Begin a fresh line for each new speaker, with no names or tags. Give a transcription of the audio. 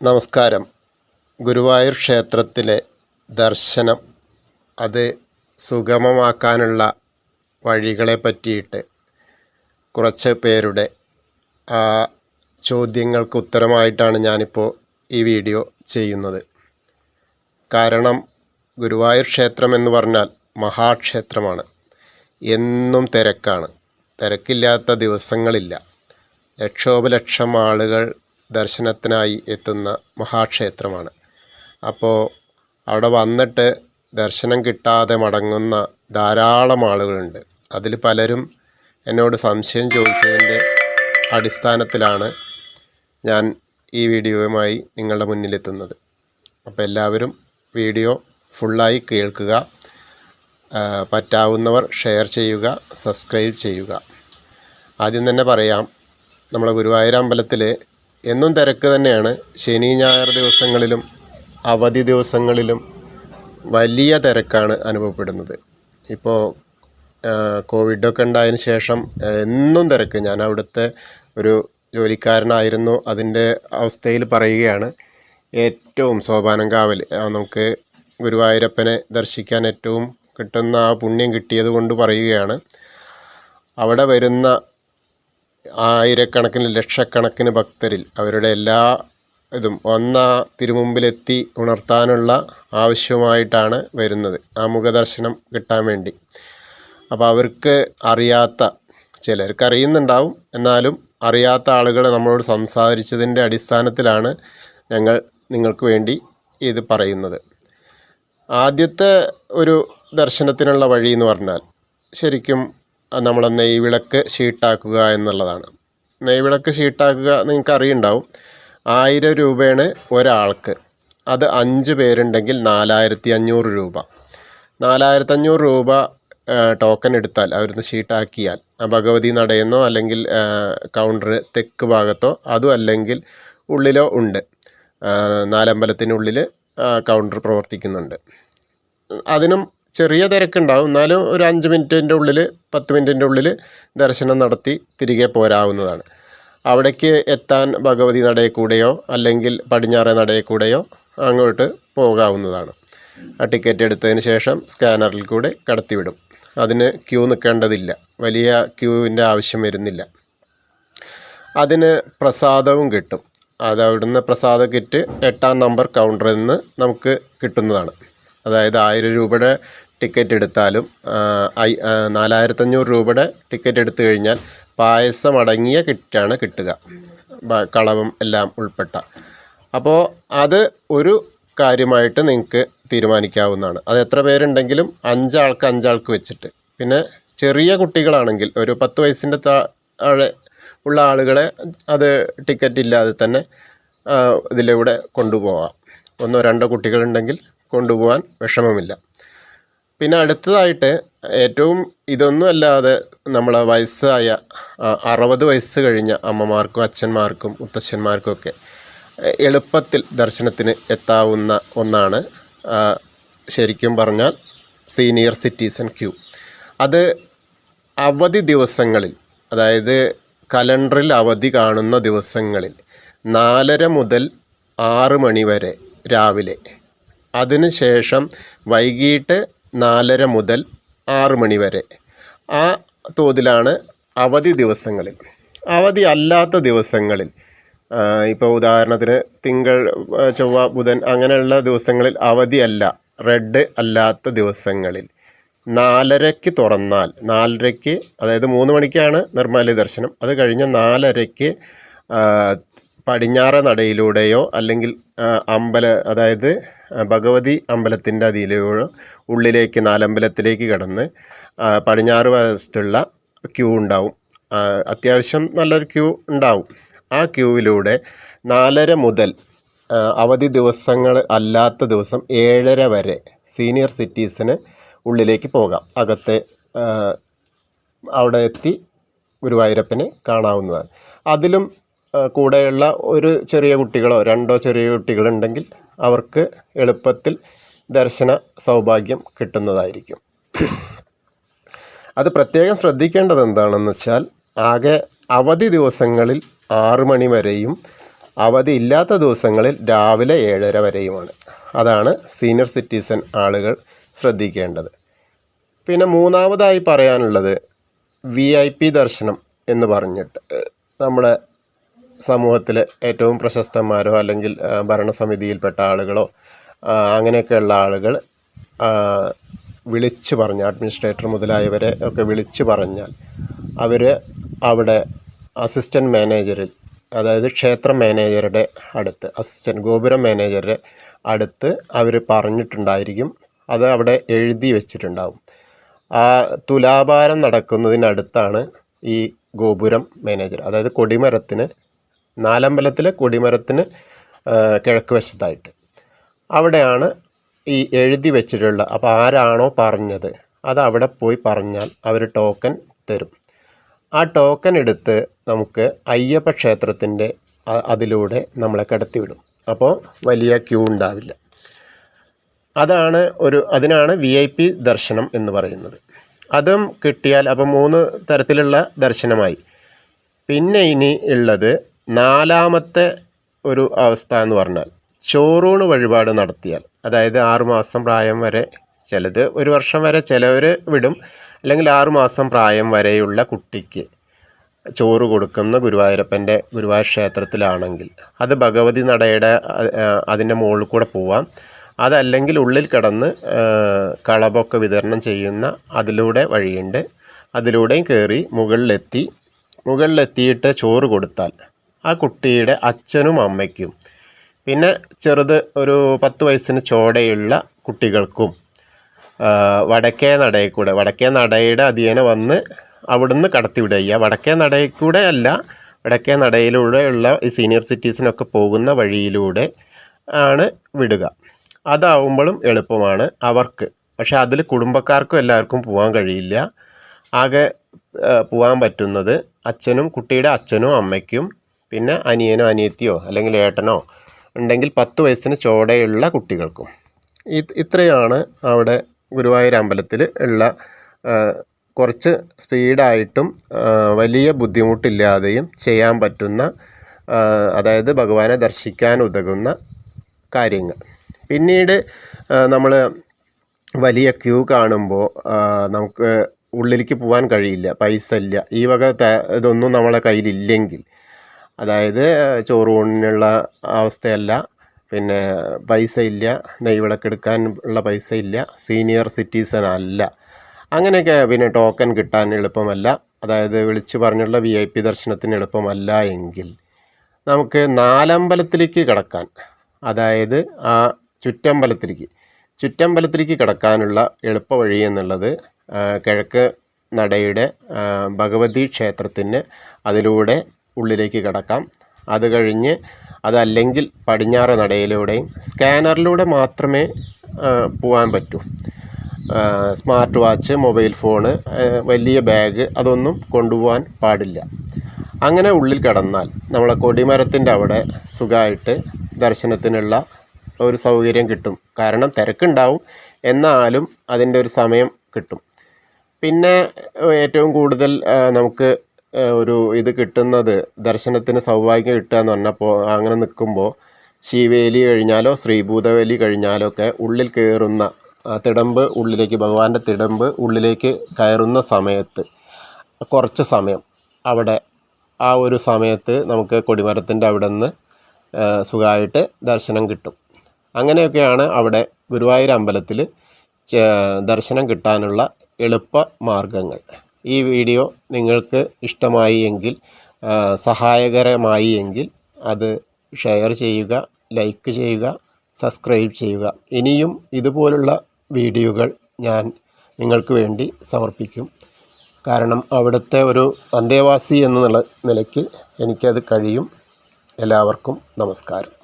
നമസ്കാരം. ഗുരുവായൂർ ക്ഷേത്രത്തിലെ ദർശനം അത് സുഗമമാക്കാനുള്ള വഴികളെ പറ്റിയിട്ട് കുറച്ച് പേരുടെ ചോദ്യങ്ങൾക്ക് ഉത്തരമായിട്ടാണ് ഞാനിപ്പോൾ ഈ വീഡിയോ ചെയ്യുന്നത്. കാരണം ഗുരുവായൂർ ക്ഷേത്രം എന്ന് പറഞ്ഞാൽ മഹാക്ഷേത്രമാണ്. എന്നും തിരക്കാണ്. തിരക്കില്ലാത്ത ദിവസങ്ങളില്ല. ലക്ഷോപലക്ഷം ആളുകൾ ദർശനത്തിനായി എത്തുന്ന മഹാക്ഷേത്രമാണ്. അപ്പോൾ അവിടെ വന്നിട്ട് ദർശനം കിട്ടാതെ മടങ്ങുന്ന ധാരാളം ആളുകളുണ്ട്. അതിൽ പലരും എന്നോട് സംശയം ചോദിച്ചതിന്റെ അടിസ്ഥാനത്തിലാണ് ഞാൻ ഈ വീഡിയോയുമായി നിങ്ങളുടെ മുന്നിലെത്തുന്നത്. അപ്പോൾ എല്ലാവരും വീഡിയോ ഫുള്ളായി കേൾക്കുക പറ്റാവുന്നവർ ഷെയർ ചെയ്യുക സബ്സ്ക്രൈബ് ചെയ്യുക. ആദ്യം തന്നെ പറയാം നമ്മുടെ ഗുരുവായൂർ അമ്പലത്തിൽ എന്നും തിരക്ക് തന്നെയാണ്. ശനി ഞായർ ദിവസങ്ങളിലും അവധി ദിവസങ്ങളിലും വലിയ തിരക്കാണ് അനുഭവപ്പെടുന്നത്. ഇപ്പോൾ കോവിഡൊക്കെ ഉണ്ടായതിന് ശേഷം എന്നും തിരക്ക്. ഞാൻ അവിടുത്തെ ഒരു ജോലിക്കാരനായിരുന്നു. അതിന്റെ അവസ്ഥയിൽ പറയുകയാണ് ഏറ്റവും സോപാനം കാവൽ നമുക്ക് ഗുരുവായൂരപ്പനെ ദർശിക്കാൻ ഏറ്റവും കിട്ടുന്ന ആ പുണ്യം കിട്ടിയത് കൊണ്ട് പറയുകയാണ്. അവിടെ വരുന്ന ആയിരക്കണക്കിന് ലക്ഷക്കണക്കിന് ഭക്തരിൽ അവരുടെ എല്ലാ ഇതും ഒന്ന തിരുമുമ്പിലെത്തി ഉണർത്താനുള്ള ആവശ്യമായിട്ടാണ് വരുന്നത്. ആ മുഖദർശനം കിട്ടാൻ വേണ്ടി. അപ്പോൾ അവർക്ക് അറിയാത്ത ചിലർക്ക് അറിയുന്നുണ്ടാവും. എന്നാലും അറിയാത്ത ആളുകൾ നമ്മളോട് സംസാരിച്ചതിന്റെ അടിസ്ഥാനത്തിലാണ് ഞങ്ങൾ നിങ്ങൾക്ക് വേണ്ടി ഇത് പറയുന്നത്. ആദ്യത്തെ ഒരു ദർശനത്തിനുള്ള വഴി എന്ന് പറഞ്ഞാൽ ശരിക്കും നമ്മൾ നെയ്വിളക്ക് ഷീട്ടാക്കുക എന്നുള്ളതാണ്. നെയ്വിളക്ക് ഷീട്ടാക്കുക നിങ്ങൾക്ക് അറിയുണ്ടാവും ആയിരം രൂപയാണ് ഒരാൾക്ക്. അത് അഞ്ച് പേരുണ്ടെങ്കിൽ നാലായിരത്തി അഞ്ഞൂറ് രൂപ. നാലായിരത്തി അഞ്ഞൂറ് രൂപ ടോക്കൺ എടുത്താൽ അവരുന്ന് ഷീട്ടാക്കിയാൽ ഭഗവതി നടയെന്നോ അല്ലെങ്കിൽ കൗണ്ടർ തെക്ക് ഭാഗത്തോ അതും അല്ലെങ്കിൽ ഉള്ളിലോ ഉണ്ട്. നാലമ്പലത്തിനുള്ളിൽ കൗണ്ടർ പ്രവർത്തിക്കുന്നുണ്ട്. അതിനും ചെറിയ തിരക്കുണ്ടാവും. എന്നാലും ഒരു അഞ്ച് മിനിറ്റിന്റെ ഉള്ളിൽ പത്ത് മിനിറ്റിന്റെ ഉള്ളിൽ ദർശനം നടത്തി തിരികെ പോരാവുന്നതാണ്. അവിടേക്ക് എത്താൻ ഭഗവതി നടയെക്കൂടെയോ കൂടെയോ അല്ലെങ്കിൽ പടിഞ്ഞാറേ നടയെക്കൂടെയോ കൂടെയോ അങ്ങോട്ട് പോകാവുന്നതാണ്. ആ ടിക്കറ്റ് എടുത്തതിന് ശേഷം സ്കാനറിൽ കൂടെ കടത്തിവിടും. അതിന് ക്യൂ നിൽക്കേണ്ടതില്ല. വലിയ ക്യൂവിന്റെ ആവശ്യം വരുന്നില്ല. അതിന് പ്രസാദവും കിട്ടും. അത് അവിടുന്ന് പ്രസാദ കിറ്റ് എട്ടാം നമ്പർ കൗണ്ടറിൽ നിന്ന് നമുക്ക് കിട്ടുന്നതാണ്. അതായത് ആയിരം രൂപയുടെ ടിക്കറ്റ് എടുത്താലും ഐ- നാലായിരത്തഞ്ഞൂറ് രൂപയുടെ ടിക്കറ്റ് എടുത്തു കഴിഞ്ഞാൽ പായസം അടങ്ങിയ കിറ്റാണ് കിട്ടുക. കളവും എല്ലാം ഉൾപ്പെട്ട. അപ്പോൾ അത് ഒരു കാര്യമായിട്ട് നിങ്ങൾക്ക് തീരുമാനിക്കാവുന്നതാണ്. അത് എത്ര പേരുണ്ടെങ്കിലും അഞ്ചാൾക്ക് അഞ്ചാൾക്ക് വെച്ചിട്ട്. പിന്നെ ചെറിയ കുട്ടികളാണെങ്കിൽ ഒരു പത്ത് വയസ്സിന്റെ താഴെ ഉള്ള ആളുകളെ അത് ടിക്കറ്റ് ഇല്ലാതെ തന്നെ ഇതിലൂടെ കൊണ്ടുപോകാം ഒന്നോ രണ്ടോ കുട്ടികളുണ്ടെങ്കിൽ കൊണ്ടുപോകാൻ വിഷമമില്ല. പിന്നെ അടുത്തതായിട്ട് ഏറ്റവും ഇതൊന്നും അല്ലാതെ നമ്മളെ വയസ്സായ അറുപത് വയസ്സ് കഴിഞ്ഞ അമ്മമാർക്കും അച്ഛന്മാർക്കും മുത്തശ്ശന്മാർക്കും ഒക്കെ എ- എളുപ്പത്തിൽ ദർശനത്തിന് എത്താവുന്ന ഒന്നാണ് ശരിക്കും പറഞ്ഞാൽ സീനിയർ സിറ്റിസൺ ക്യൂ. അത് അവധി ദിവസങ്ങളിൽ അതായത് കലണ്ടറിൽ അവധി കാണുന്ന ദിവസങ്ങളിൽ നാലര മുതൽ ആറ് മണി വരെ രാവിലെ. അതിനുശേഷം വൈകിട്ട് നാലര മുതൽ ആറ് മണി വരെ. ആ തോതിലാണ് അവധി ദിവസങ്ങളിൽ. അവധി അല്ലാത്ത ദിവസങ്ങളിൽ ഇപ്പോൾ ഉദാഹരണത്തിന് തിങ്കൾ ചൊവ്വ ബുധൻ അങ്ങനെയുള്ള ദിവസങ്ങളിൽ അവധിയല്ല റെഡ് അല്ലാത്ത ദിവസങ്ങളിൽ. നാലരയ്ക്ക് തുറന്നാൽ നാലരയ്ക്ക് അതായത് മൂന്ന് മണിക്കാണ് നിർമ്മാല്യ ദർശനം. അത് കഴിഞ്ഞ് നാലരയ്ക്ക് പടിഞ്ഞാറ നടയിലൂടെയോ അല്ലെങ്കിൽ അമ്പല അതായത് ഭഗവതി അമ്പലത്തിന്റെ അതിലൂടെ ഉള്ളിലേക്ക് നാലമ്പലത്തിലേക്ക് കടന്ന് പടിഞ്ഞാറ് വശത്തുള്ള ക്യൂ ഉണ്ടാവും. അത്യാവശ്യം നല്ലൊരു ക്യൂ ഉണ്ടാവും. ആ ക്യൂവിലൂടെ നാലര മുതൽ അവധി ദിവസങ്ങൾ അല്ലാത്ത ദിവസം ഏഴര വരെ സീനിയർ സിറ്റീസിന് ഉള്ളിലേക്ക് പോകാം. അകത്തെ അവിടെ എത്തി ഗുരുവായൂരപ്പനെ കാണാവുന്നതാണ്. അതിലും കൂടെയുള്ള ഒരു ചെറിയ കുട്ടികളോ രണ്ടോ ചെറിയ കുട്ടികളുണ്ടെങ്കിൽ അവർക്ക് എളുപ്പത്തിൽ ദർശന സൗഭാഗ്യം കിട്ടുന്നതായിരിക്കും. അത് പ്രത്യേകം ശ്രദ്ധിക്കേണ്ടത് എന്താണെന്ന് വെച്ചാൽ ആകെ അവധി ദിവസങ്ങളിൽ ആറു മണി വരെയും അവധി ഇല്ലാത്ത ദിവസങ്ങളിൽ രാവിലെ ഏഴര വരെയുമാണ്. അതാണ് സീനിയർ സിറ്റിസൺ ആളുകൾ ശ്രദ്ധിക്കേണ്ടത്. പിന്നെ മൂന്നാമതായി പറയാനുള്ളത് വി ഐ പി ദർശനം എന്ന് പറഞ്ഞിട്ട്. നമ്മുടെ സമൂഹത്തിലെ ഏറ്റവും പ്രശസ്തന്മാരോ അല്ലെങ്കിൽ ഭരണസമിതിയിൽപ്പെട്ട ആളുകളോ അങ്ങനെയൊക്കെയുള്ള ആളുകൾ വിളിച്ചു പറഞ്ഞ അഡ്മിനിസ്ട്രേറ്റർ മുതലായവരെ ഒക്കെ വിളിച്ചു പറഞ്ഞാൽ അവർ അവിടെ അസിസ്റ്റന്റ് മാനേജറിൽ അതായത് ക്ഷേത്ര മാനേജറുടെ അടുത്ത് അസിസ്റ്റന്റ് ഗോപുരം മാനേജറുടെ അടുത്ത് അവർ പറഞ്ഞിട്ടുണ്ടായിരിക്കും. അത് അവിടെ എഴുതി വെച്ചിട്ടുണ്ടാവും. ആ തുലാഭാരം നടക്കുന്നതിനടുത്താണ് ഈ ഗോപുരം മാനേജർ അതായത് കൊടിമരത്തിന് നാലമ്പലത്തിലെ കൊടിമരത്തിന് കിഴക്ക് വശത്തായിട്ട്. അവിടെയാണ് ഈ എഴുതി വെച്ചിട്ടുള്ള അപ്പോൾ ആരാണോ പറഞ്ഞത് അത് അവിടെ പോയി പറഞ്ഞാൽ അവർ ടോക്കൺ തരും. ആ ടോക്കൺ എടുത്ത് നമുക്ക് അയ്യപ്പ ക്ഷേത്രത്തിന്റെ അതിലൂടെ നമ്മളെ കടത്തിവിടും. അപ്പോൾ വലിയ ക്യൂ ഉണ്ടാവില്ല. അതാണ് ഒരു അതിനാണ് വി ഐ പി ദർശനം എന്ന് പറയുന്നത്. അതും കിട്ടിയാൽ അപ്പോൾ മൂന്ന് തരത്തിലുള്ള ദർശനമായി. പിന്നെ ഇനി ഉള്ളത് നാലാമത്തെ ഒരു അവസ്ഥ എന്ന് പറഞ്ഞാൽ ചോറൂണ് വഴിപാട് നടത്തിയാൽ അതായത് ആറുമാസം പ്രായം വരെ ചിലത് ഒരു വർഷം വരെ ചിലവർ വിടും അല്ലെങ്കിൽ ആറുമാസം പ്രായം വരെയുള്ള കുട്ടിക്ക് ചോറ് കൊടുക്കുന്ന ഗുരുവായൂരപ്പന്റെ ഗുരുവായൂർ ക്ഷേത്രത്തിലാണെങ്കിൽ അത് ഭഗവതി നടയുടെ അതിന്റെ മുകളിൽ കൂടെ പോവാം. അതല്ലെങ്കിൽ ഉള്ളിൽ കിടന്ന് കളബൊക്കെ വിതരണം ചെയ്യുന്ന അതിലൂടെ വഴിയുണ്ട്. അതിലൂടെയും കയറി മുകളിലെത്തി മുകളിലെത്തിയിട്ട് ചോറ് കൊടുത്താൽ ആ കുട്ടിയുടെ അച്ഛനും അമ്മയ്ക്കും. പിന്നെ ചെറുത് ഒരു പത്ത് വയസ്സിന് ചോടയുള്ള കുട്ടികൾക്കും വടക്കേ നടയിൽ കൂടെ വടക്കേ നടയുടെ അധീനെ വന്ന് അവിടുന്ന് കടത്തിവിടുക ചെയ്യുക വടക്കേ നടയിൽ കൂടെ അല്ല വടക്കേ നടയിലൂടെയുള്ള ഈ സീനിയർ സിറ്റീസിനൊക്കെ പോകുന്ന വഴിയിലൂടെ ആണ് വിടുക. അതാവുമ്പോഴും എളുപ്പമാണ് അവർക്ക്. പക്ഷേ അതിൽ കുടുംബക്കാർക്കും എല്ലാവർക്കും പോകാൻ കഴിയില്ല. ആകെ പോകാൻ പറ്റുന്നത് അച്ഛനും കുട്ടിയുടെ അച്ഛനും അമ്മയ്ക്കും പിന്നെ അനിയനോ അനിയത്തിയോ അല്ലെങ്കിൽ ഏട്ടനോ ഉണ്ടെങ്കിൽ പത്ത് വയസ്സിന് ചോടയുള്ള കുട്ടികൾക്കും. ഇത് ഇത്രയാണ് അവിടെ ഗുരുവായൂർ അമ്പലത്തിൽ ഉള്ള കുറച്ച് സ്പീഡായിട്ടും വലിയ ബുദ്ധിമുട്ടില്ലാതെയും ചെയ്യാൻ പറ്റുന്ന അതായത് ഭഗവാനെ ദർശിക്കാൻ ഉതകുന്ന കാര്യങ്ങൾ. പിന്നീട് നമ്മൾ വലിയ ക്യൂ കാണുമ്പോൾ നമുക്ക് ഉള്ളിലേക്ക് പോകാൻ കഴിയില്ല പൈസ ഇല്ല. ഈ വക ഇതൊന്നും നമ്മളെ കയ്യിലില്ലെങ്കിൽ അതായത് ചോറൂണിനുള്ള അവസ്ഥയല്ല. പിന്നെ പൈസ ഇല്ല നെയ്വിളക്കെടുക്കാൻ ഉള്ള പൈസ ഇല്ല സീനിയർ സിറ്റിസൺ അല്ല. അങ്ങനെയൊക്കെ പിന്നെ ടോക്കൺ കിട്ടാൻ എളുപ്പമല്ല. അതായത് വിളിച്ചു പറഞ്ഞുള്ള വി ഐ പി ദർശനത്തിന് എളുപ്പമല്ല എങ്കിൽ. നമുക്ക് നാലമ്പലത്തിലേക്ക് കിടക്കാൻ. അതായത് ആ ചുറ്റമ്പലത്തിലേക്ക്. ചുറ്റമ്പലത്തിലേക്ക് കിടക്കാനുള്ള എളുപ്പ വഴി എന്നുള്ളത് കിഴക്ക് നടയുടെ ഭഗവതി ക്ഷേത്രത്തിന് അതിലൂടെ ഉള്ളിലേക്ക് കിടക്കാം. അത് കഴിഞ്ഞ് അതല്ലെങ്കിൽ പടിഞ്ഞാറ് നടയിലൂടെയും സ്കാനറിലൂടെ മാത്രമേ പോകാൻ പറ്റൂ. സ്മാർട്ട് വാച്ച് മൊബൈൽ ഫോണ് വലിയ ബാഗ് അതൊന്നും കൊണ്ടുപോകാൻ പാടില്ല. അങ്ങനെ ഉള്ളിൽ കടന്നാൽ നമ്മളെ കൊടിമരത്തിന്റെ അവിടെ സുഖമായിട്ട് ദർശനത്തിനുള്ള ഒരു സൗകര്യം കിട്ടും. കാരണം തിരക്കുണ്ടാവും. എന്നാലും അതിന്റെ ഒരു സമയം കിട്ടും. പിന്നെ ഏറ്റവും കൂടുതൽ നമുക്ക് ഒരു ഇത് കിട്ടുന്നത് ദർശനത്തിന് സൗഭാഗ്യം കിട്ടുക എന്ന് പറഞ്ഞപ്പോൾ അങ്ങനെ നിൽക്കുമ്പോൾ ശിവേലി കഴിഞ്ഞാലോ ശ്രീഭൂതവേലി കഴിഞ്ഞാലോ ഒക്കെ ഉള്ളിൽ കയറുന്ന തിടമ്പ് ഉള്ളിലേക്ക് ഭഗവാന്റെ തിടമ്പ് ഉള്ളിലേക്ക് കയറുന്ന സമയത്ത് കുറച്ച് സമയം അവിടെ ആ ഒരു സമയത്ത് നമുക്ക് കൊടിമരത്തിന്റെ അവിടെ നിന്ന് സുഖമായിട്ട് ദർശനം കിട്ടും. അങ്ങനെയൊക്കെയാണ് അവിടെ ഗുരുവായൂർ അമ്പലത്തിൽ ദർശനം കിട്ടാനുള്ള എളുപ്പ മാർഗങ്ങൾ ഈ വീഡിയോ നിങ്ങൾക്ക് ഇഷ്ടമായി എങ്കിൽ സഹായകരമായി എങ്കിൽ അത് ഷെയർ ചെയ്യുക ലൈക്ക് ചെയ്യുക സബ്സ്ക്രൈബ് ചെയ്യുക. ഇനിയും ഇതുപോലുള്ള വീഡിയോകൾ ഞാൻ നിങ്ങൾക്ക് വേണ്ടി സമർപ്പിക്കും. കാരണം അവിടുത്തെ ഒരു അന്തേവാസി എന്നുള്ള നിലയ്ക്ക് എനിക്കത് കഴിയും. എല്ലാവർക്കും നമസ്കാരം.